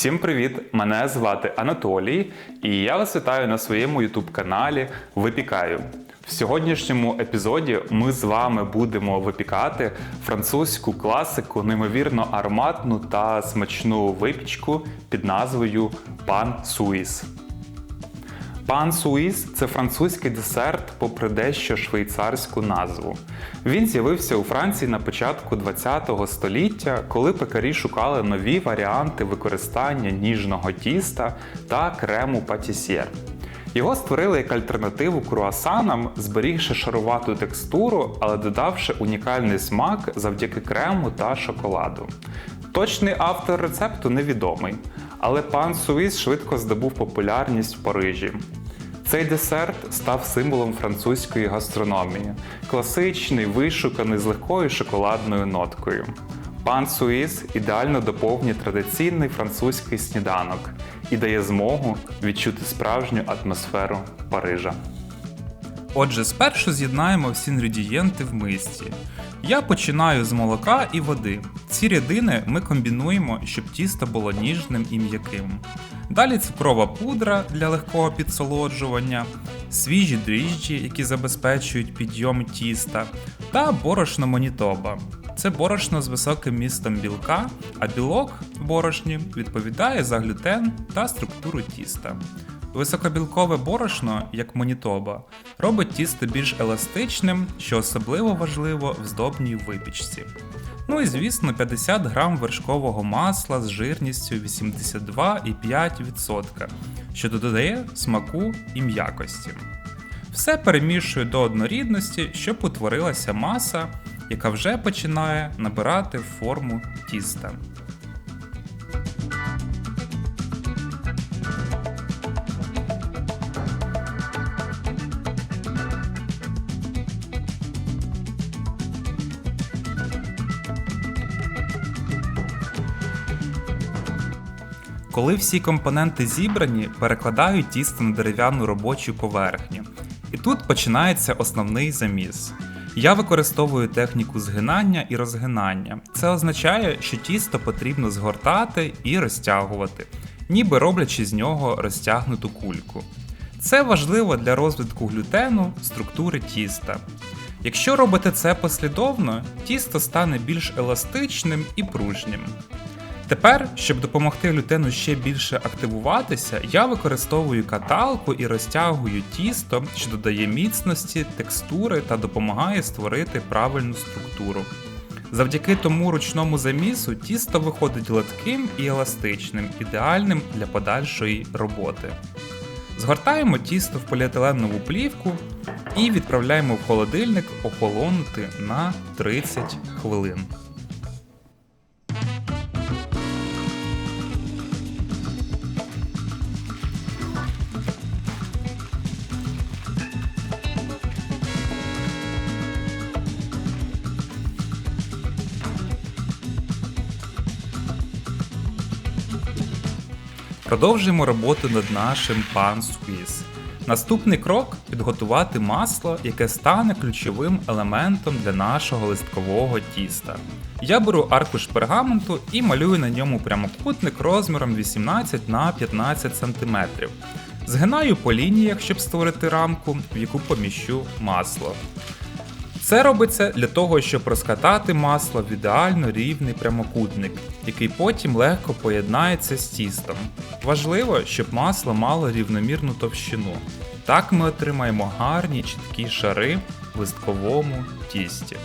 Всім привіт! Мене звати Анатолій, і я вас вітаю на своєму ютуб-каналі Випікаю. В сьогоднішньому епізоді ми з вами будемо випікати французьку класику, неймовірно ароматну та смачну випічку під назвою Пан Суїс. Пан Суїс це французький десерт, попри дещо швейцарську назву. Він з'явився у Франції на початку ХХ століття, коли пекарі шукали нові варіанти використання ніжного тіста та крему патісьєр. Його створили як альтернативу круасанам, зберігши шарувату текстуру, але додавши унікальний смак завдяки крему та шоколаду. Точний автор рецепту невідомий, але пан Суїс швидко здобув популярність в Парижі. Цей десерт став символом французької гастрономії, класичний, вишуканий з легкою шоколадною ноткою. Пан Суїс ідеально доповнює традиційний французький сніданок і дає змогу відчути справжню атмосферу Парижа. Отже, спершу з'єднаємо всі інгредієнти в мисці. Я починаю з молока і води. Ці рідини ми комбінуємо, щоб тісто було ніжним і м'яким. Далі цукрова пудра для легкого підсолоджування, свіжі дріжджі, які забезпечують підйом тіста, та борошно монітоба. Це борошно з високим містом білка, а білок в борошні відповідає за глютен та структуру тіста. Високобілкове борошно, як монітоба, робить тісто більш еластичним, що особливо важливо в здобній випічці. Ну і звісно, 50 грам вершкового масла з жирністю 82,5%, що додає смаку і м'якості. Все перемішую до однорідності, щоб утворилася маса, яка вже починає набирати форму тіста. Коли всі компоненти зібрані, перекладаю тісто на дерев'яну робочу поверхню. І тут починається основний заміс. Я використовую техніку згинання і розгинання. Це означає, що тісто потрібно згортати і розтягувати, ніби роблячи з нього розтягнуту кульку. Це важливо для розвитку глютену, структури тіста. Якщо робите це послідовно, тісто стане більш еластичним і пружнім. Тепер, щоб допомогти глютену ще більше активуватися, я використовую каталку і розтягую тісто, що додає міцності, текстури та допомагає створити правильну структуру. Завдяки тому ручному замісу тісто виходить гладким і еластичним, ідеальним для подальшої роботи. Згортаємо тісто в поліетиленову плівку і відправляємо в холодильник охолонути на 30 хвилин. Продовжуємо роботу над нашим пан Суїс. Наступний крок підготувати масло, яке стане ключовим елементом для нашого листкового тіста. Я беру аркуш пергаменту і малюю на ньому прямокутник розміром 18 на 15 см. Згинаю по лініях, щоб створити рамку, в яку поміщу масло. Це робиться для того, щоб розкатати масло в ідеально рівний прямокутник, який потім легко поєднається з тістом. Важливо, щоб масло мало рівномірну товщину. Так ми отримаємо гарні чіткі шари в листковому тісті.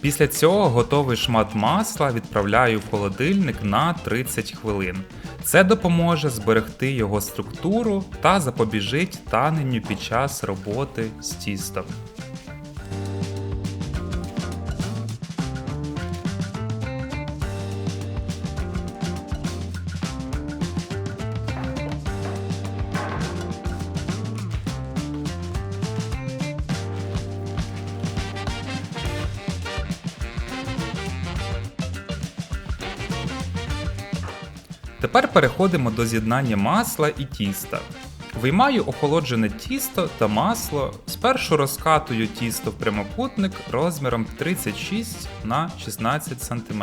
Після цього готовий шмат масла відправляю в холодильник на 30 хвилин. Це допоможе зберегти його структуру та запобіжить таненню під час роботи з тістом. Переходимо до з'єднання масла і тіста. Виймаю охолоджене тісто та масло. Спершу розкатую тісто в прямокутник розміром 36 на 16 см.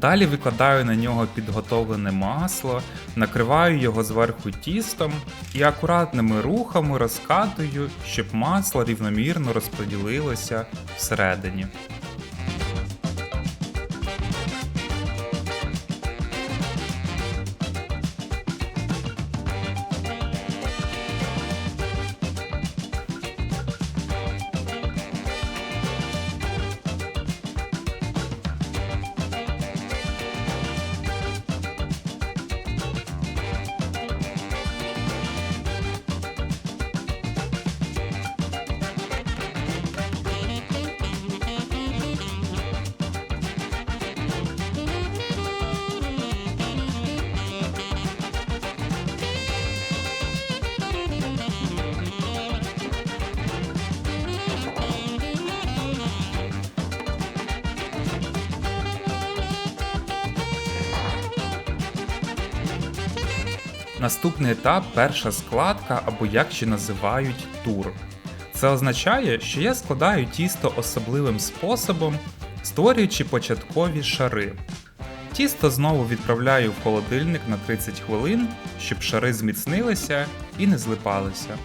Далі викладаю на нього підготовлене масло, накриваю його зверху тістом і акуратними рухами розкатую, щоб масло рівномірно розподілилося всередині. Наступний етап перша складка або як ще називають тур. Це означає, що я складаю тісто особливим способом, створюючи початкові шари. Тісто знову відправляю в холодильник на 30 хвилин, щоб шари зміцнилися і не злипалися.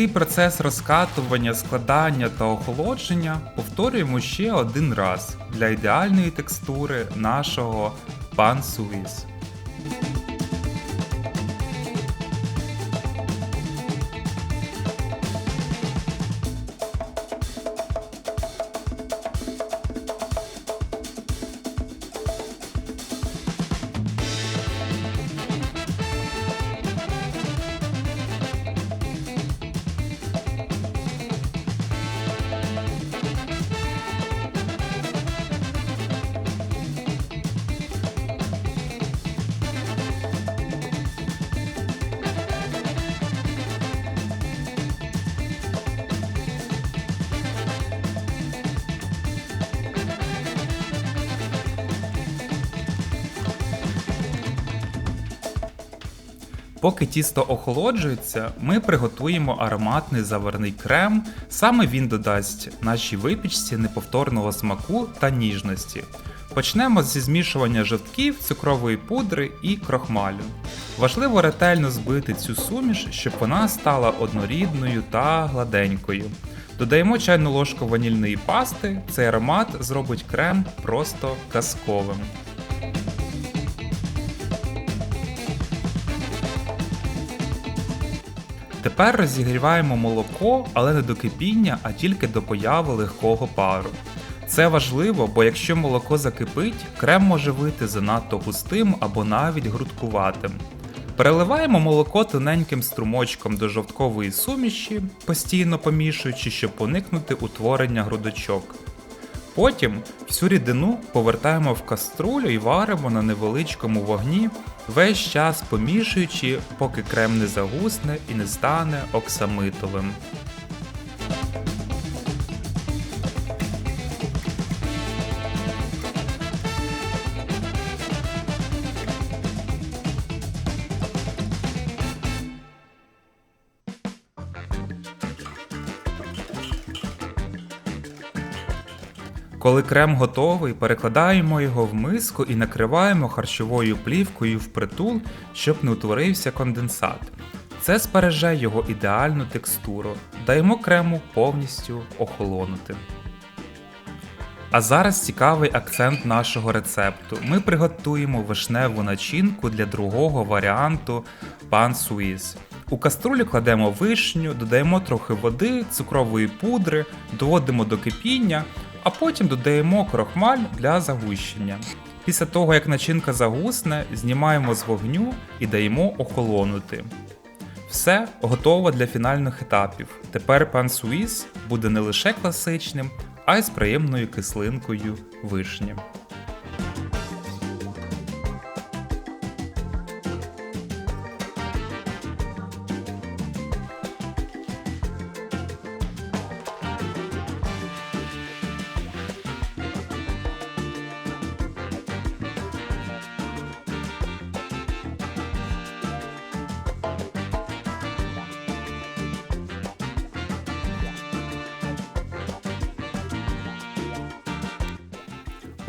Такий процес розкатування, складання та охолодження повторюємо ще один раз для ідеальної текстури нашого пан Поки тісто охолоджується, ми приготуємо ароматний заварний крем. Саме він додасть нашій випічці неповторного смаку та ніжності. Почнемо зі змішування жовтків, цукрової пудри і крохмалю. Важливо ретельно збити цю суміш, щоб вона стала однорідною та гладенькою. Додаємо чайну ложку ванільної пасти, цей аромат зробить крем просто казковим. Тепер розігріваємо молоко, але не до кипіння, а тільки до появи легкого пару. Це важливо, бо якщо молоко закипить, крем може вийти занадто густим або навіть грудкуватим. Переливаємо молоко тоненьким струмочком до жовткової суміші, постійно помішуючи, щоб уникнути утворення грудочок. Потім всю рідину повертаємо в каструлю і варимо на невеличкому вогні, весь час помішуючи, поки крем не загусне і не стане оксамитовим. Коли крем готовий, перекладаємо його в миску і накриваємо харчовою плівкою впритул, щоб не утворився конденсат. Це збереже його ідеальну текстуру, даємо крему повністю охолонути. А зараз цікавий акцент нашого рецепту. Ми приготуємо вишневу начинку для другого варіанту пан суїз. У каструлю кладемо вишню, додаємо трохи води, цукрової пудри, доводимо до кипіння, а потім додаємо крохмаль для загущення. Після того, як начинка загусне, знімаємо з вогню і даємо охолонути. Все готово для фінальних етапів. Тепер пан Суїс буде не лише класичним, а й з приємною кислинкою вишні.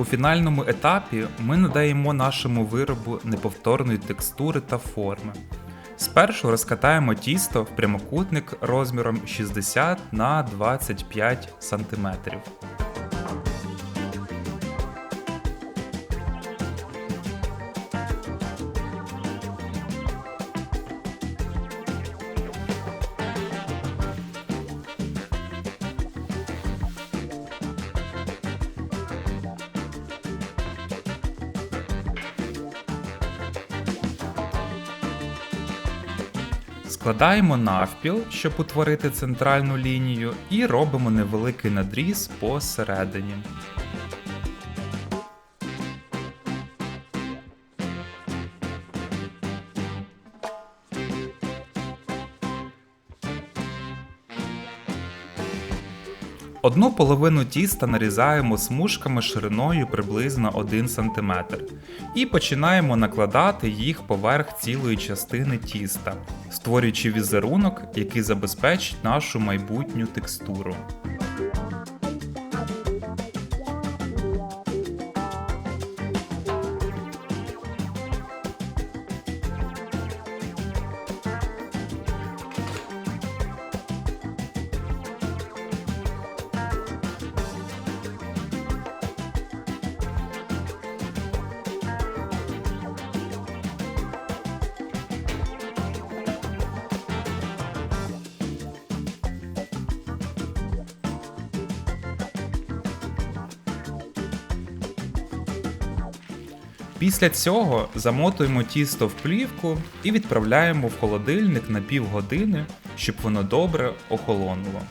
У фінальному етапі ми надаємо нашому виробу неповторної текстури та форми. Спершу розкатаємо тісто в прямокутник розміром 60 на 25 см. Складаємо навпіл, щоб утворити центральну лінію, і робимо невеликий надріз посередині. Одну половину тіста нарізаємо смужками шириною приблизно 1 см і починаємо накладати їх поверх цілої частини тіста, створюючи візерунок, який забезпечить нашу майбутню текстуру. Після цього замотуємо тісто в плівку і відправляємо в холодильник на півгодини, щоб воно добре охолонуло.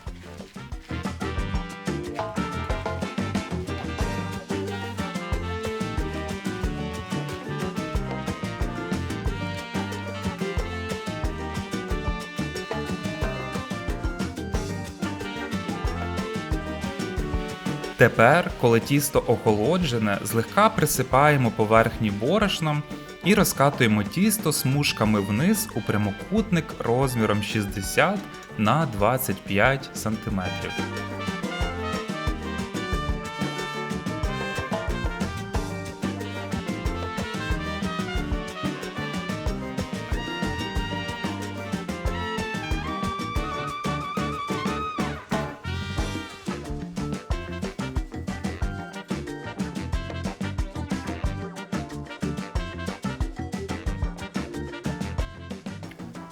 Тепер, коли тісто охолоджене, злегка присипаємо поверхні борошном і розкатуємо тісто смужками вниз у прямокутник розміром 60 на 25 см.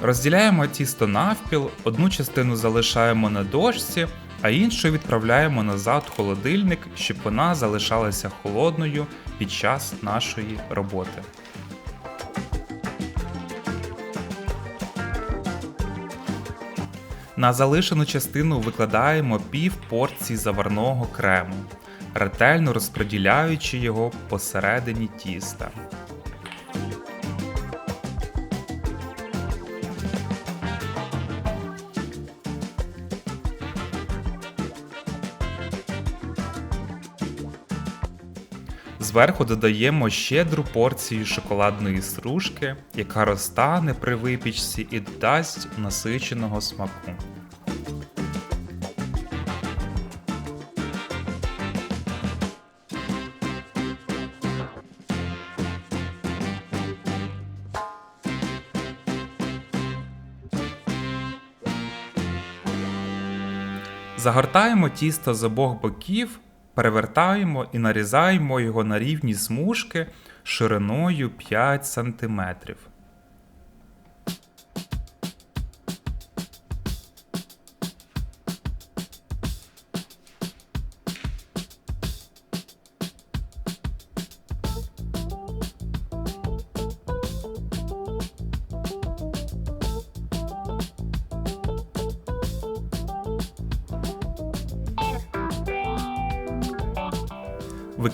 Розділяємо тісто навпіл, одну частину залишаємо на дошці, а іншу відправляємо назад в холодильник, щоб вона залишалася холодною під час нашої роботи. На залишену частину викладаємо пів порції заварного крему, ретельно розподіляючи його посередині тіста. Зверху додаємо щедру порцію шоколадної стружки, яка розтане при випічці і дасть насиченого смаку. Загортаємо тісто з обох боків, перевертаємо і нарізаємо його на рівні смужки шириною 5 см.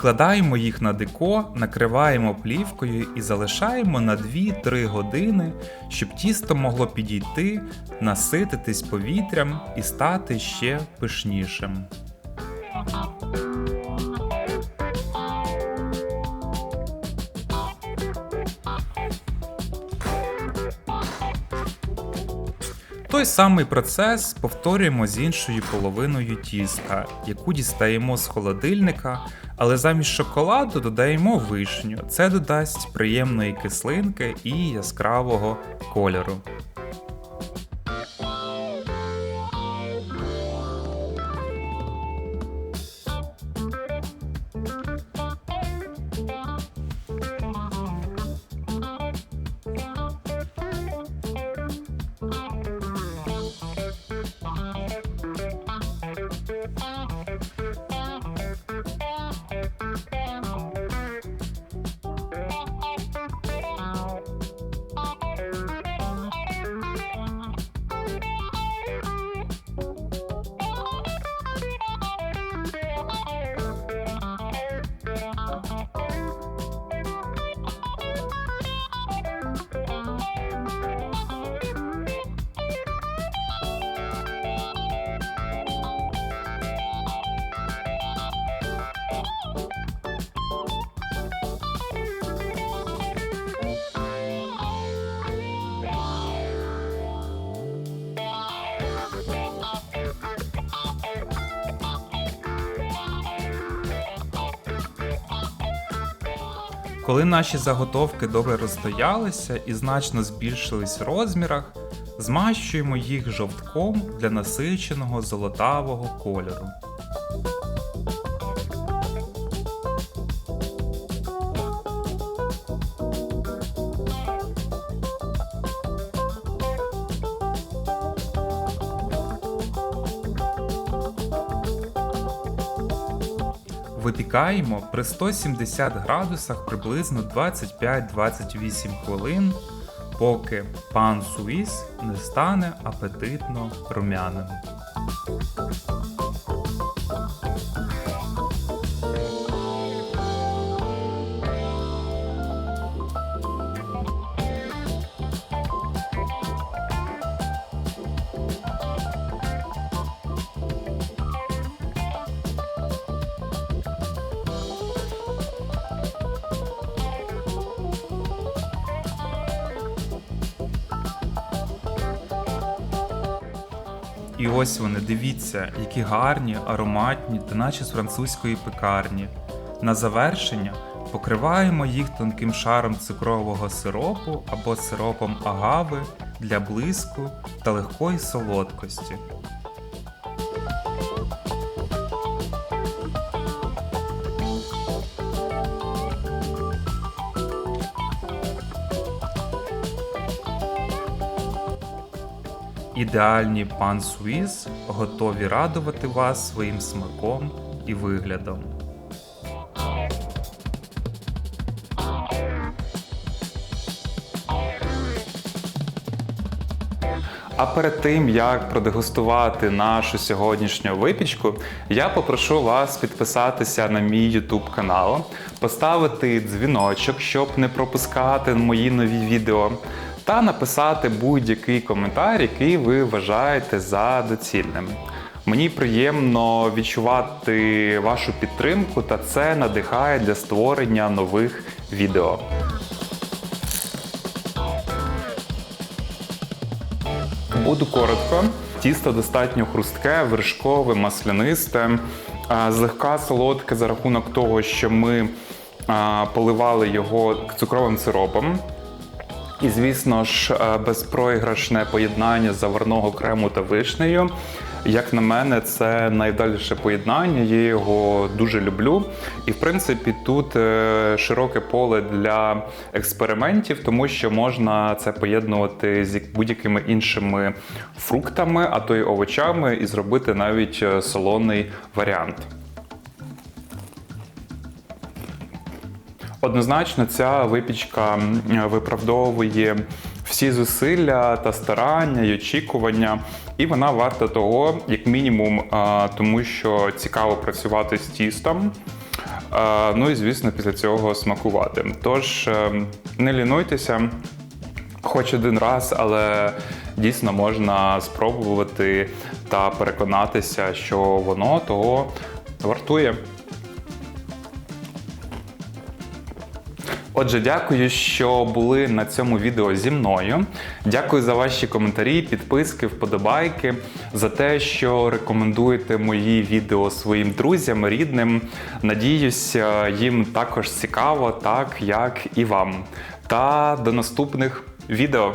Викладаємо їх на деко, накриваємо плівкою і залишаємо на 2-3 години, щоб тісто могло підійти, насититись повітрям і стати ще пишнішим. Той самий процес повторюємо з іншою половиною тіста, яку дістаємо з холодильника, але замість шоколаду додаємо вишню. Це додасть приємної кислинки і яскравого кольору. Bye. Коли наші заготовки добре розстоялися і значно збільшились в розмірах, змащуємо їх жовтком для насиченого золотавого кольору. Випікаємо при 170 градусах приблизно 25-28 хвилин, поки пан суїс не стане апетитно рум'яним. Ось вони, дивіться, які гарні, ароматні та наче з французької пекарні. На завершення покриваємо їх тонким шаром цукрового сиропу або сиропом агави для блиску та легкої солодкості. Ідеальні пан Суїз готові радувати вас своїм смаком і виглядом. А перед тим як продегустувати нашу сьогоднішню випічку, я попрошу вас підписатися на мій YouTube канал, поставити дзвіночок, щоб не пропускати мої нові відео, та написати будь-який коментар, який ви вважаєте за доцільним. Мені приємно відчувати вашу підтримку, та це надихає для створення нових відео. Буду коротко. Тісто достатньо хрустке, вершкове, маслянисте, злегка солодке за рахунок того, що ми поливали його цукровим сиропом. І, звісно ж, е, безпроіграшне поєднання заварного крему та вишнею. Як на мене, це найвдаліше поєднання. Я його дуже люблю. І, в принципі, тут е, широке поле для експериментів, тому що можна це поєднувати з будь-якими іншими фруктами, а то й овочами, і зробити навіть е, солоний варіант. Однозначно, ця випічка виправдовує всі зусилля та старання і очікування, і вона варта того, як мінімум, тому що цікаво працювати з тістом. Ну і звісно, після цього смакувати. Тож е, не лінуйтеся, хоч один раз, але дійсно можна спробувати та переконатися, що воно того вартує. Отже, дякую, що були на цьому відео зі мною. Дякую за ваші коментарі, підписки, вподобайки, за те, що рекомендуєте мої відео своїм друзям, рідним. Надіюсь, е, їм також цікаво, так як і вам. Та до наступних відео.